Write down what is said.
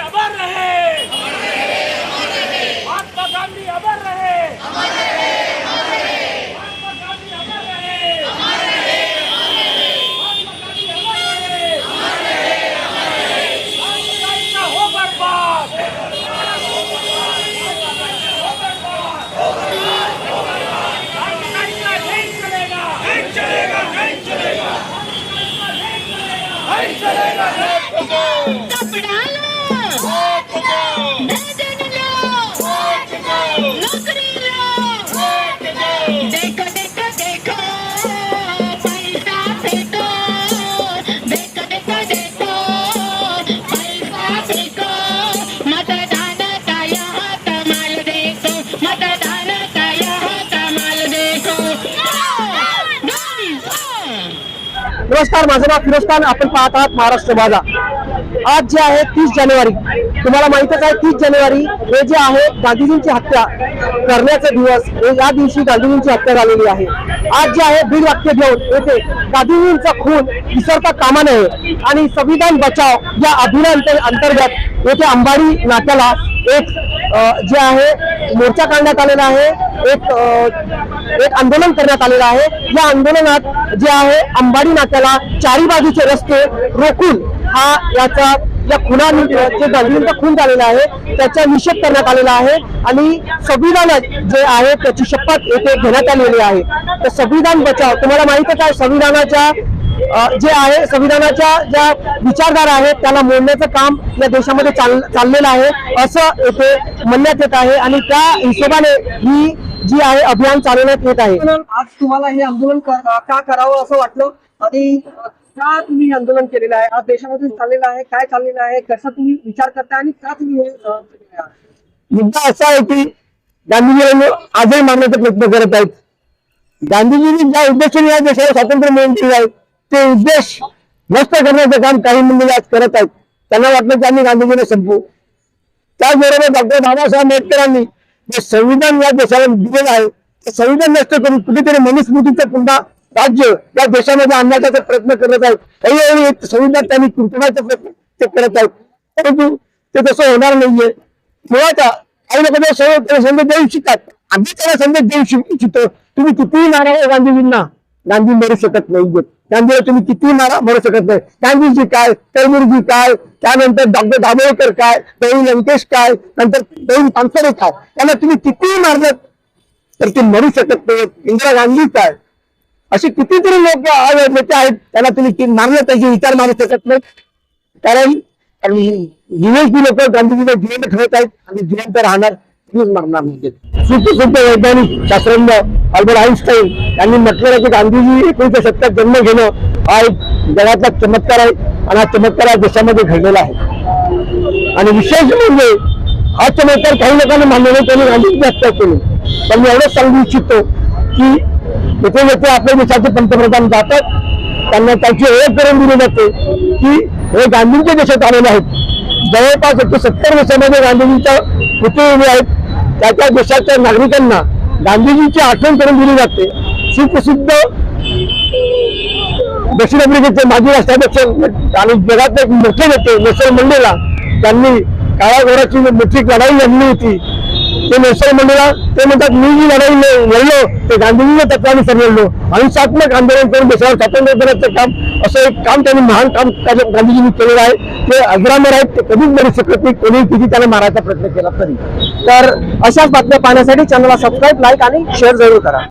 I'm not ¡Abarre! नमस्कार माझं नाव फिरोज खान आपण पाहत आहात महाराष्ट्र माझा. आज जे आहे तीस जानेवारी. तुम्हाला माहितच आहे तीस जानेवारी हे जे आहे गांधीजींची हत्या करण्याचा दिवस. हे या दिवशी गांधीजींची हत्या झालेली आहे. आज जे आहे बीड वाक्य घेऊन येथे गांधीजींचा खून विसरता कामा नये आणि संविधान बचाव या अभियान अंतर्गत येथे अंबाडी नाक्याला एक जे आहे मोर्चा काढण्यात आलेला आहे. एक एक आंदोलन करण्यात आलेलं आहे. या आंदोलनात जे आहे अंबाडी नाक्याला चारी बाजूचे रस्ते रोखून हा याचा या खुना जे गांधींचा खून झालेला आहे त्याचा निषेध करण्यात आलेला आहे. आणि संविधान जे आहे त्याची शपथ येथे घेण्यात आलेली आहे. तर संविधान बचाव तुम्हाला माहितच आहे संविधानाच्या जे आहे संविधानाच्या ज्या विचारधारा आहेत त्याला मोडण्याचं काम या देशामध्ये चाल चाललेलं आहे असं येथे म्हणण्यात येत आहे. आणि त्या हिशोबाने ही जी आहे अभियान चालवण्यात येत आहे. आज तुम्हाला हे आंदोलन का करावं असं वाटलं? आणि का तुम्ही आंदोलन केलेलं आहे? आज देशामध्ये चाललेलं आहे काय चाललेलं आहे कसा तुम्ही विचार करता आणि का तुम्ही हे? मुद्दा असा आहे की गांधीजींनी आजही मानण्याचा प्रयत्न करत आहेत. गांधीजींनी ज्या उद्देशाने या देशाला स्वातंत्र्य मिळवून दिले आहे ते उद्देश नष्ट करण्याचं काम काही मंडळी आज करत आहेत. त्यांना वाटलं की आम्ही गांधीजीने संपू त्याचबरोबर डॉक्टर बाबासाहेब आंबेडकरांनी जे संविधान या देशाला दिलेलं आहे ते संविधान नष्ट करून कुठेतरी मनुस्मृतीचं पुन्हा राज्य या देशामध्ये आणण्याचा ते प्रयत्न करत आहेत. काही वेळी संविधान त्यांनी तुटण्याचा प्रयत्न ते करत आहेत. परंतु ते तसं होणार नाहीये. मुळात काही लोक ते सर्व संदेश देऊ शिकतात आम्ही त्याला संदेश देऊ इच्छितो. तुम्ही कितीही नारायण गांधीजींना? गांधी मरू शकत नाही गांधीला तुम्ही कितीही मारा मरू शकत नाही. गांधीजी काय तैमुरजी काय त्यानंतर डॉक्टर दाभोळकर काय प्रवीण लंकेश काय नंतर प्रवीण पानसरे काय त्यांना तुम्ही कितीही मारलं तर ते मरू शकत नाही इंदिरा गांधी काय? असे कितीतरी लोक नेते आहेत त्यांना तुम्ही मारलं त्याचे विचार मारू शकत नाही. कारण दिवस लोक गांधीजीला जिवंत ठेवत आहेत आणि जिवंत राहणार मारणार म्हणजे सुप्त वैज्ञानिक शास्त्रज्ञ अल्बर्ट आईन्स्टाईन यांनी म्हटलेलं की गांधीजी एकोणीसशे शतकात जन्म घेणं हा एक जगातला चमत्कार आहे आणि हा चमत्कार आज देशामध्ये घडलेला आहे. आणि विशेष म्हणजे हा चमत्कार काही लोकांना मानले नाही त्यांनी गांधीजी हत्या केली. पण मी एवढंच सांगू इच्छितो की येथे येथे आपल्या देशाचे पंतप्रधान जातात त्यांना त्यांची ओळख करून दिली जाते की हे गांधींच्या देशात आलेले आहेत. जवळपास एकशे सत्तर वर्षामध्ये गांधीजींच्या पुतळे उभे आहेत. त्या त्या देशाच्या नागरिकांना गांधीजींची आठवण करून दिली जाते. सुप्रसिद्ध दक्षिण आफ्रिकेचे माजी राष्ट्राध्यक्ष आणि जगात एक मोठे नेते नेल्सन मंडेला त्यांनी काळा घोडाची मोठी लढाई लढली होती. ते नेल्सन मंडळा ते म्हणतात मी जी लढाई लढलो ते गांधीजीच्या तत्वानुसार लढलो. अहिंसात्मक आंदोलन करून देशावर स्वातंत्र्य देण्याचं काम असं एक काम त्यांनी महान काम गांधीजींनी केलेलं आहे. ते अजरामर आहेत ते कधीच मरू शकत नाही कोणी किती त्यांना मारायचा प्रयत्न केला तरी. तर अशाच बातम्या पाहण्यासाठी चॅनलला सबस्क्राईब लाईक आणि शेअर जरूर करा.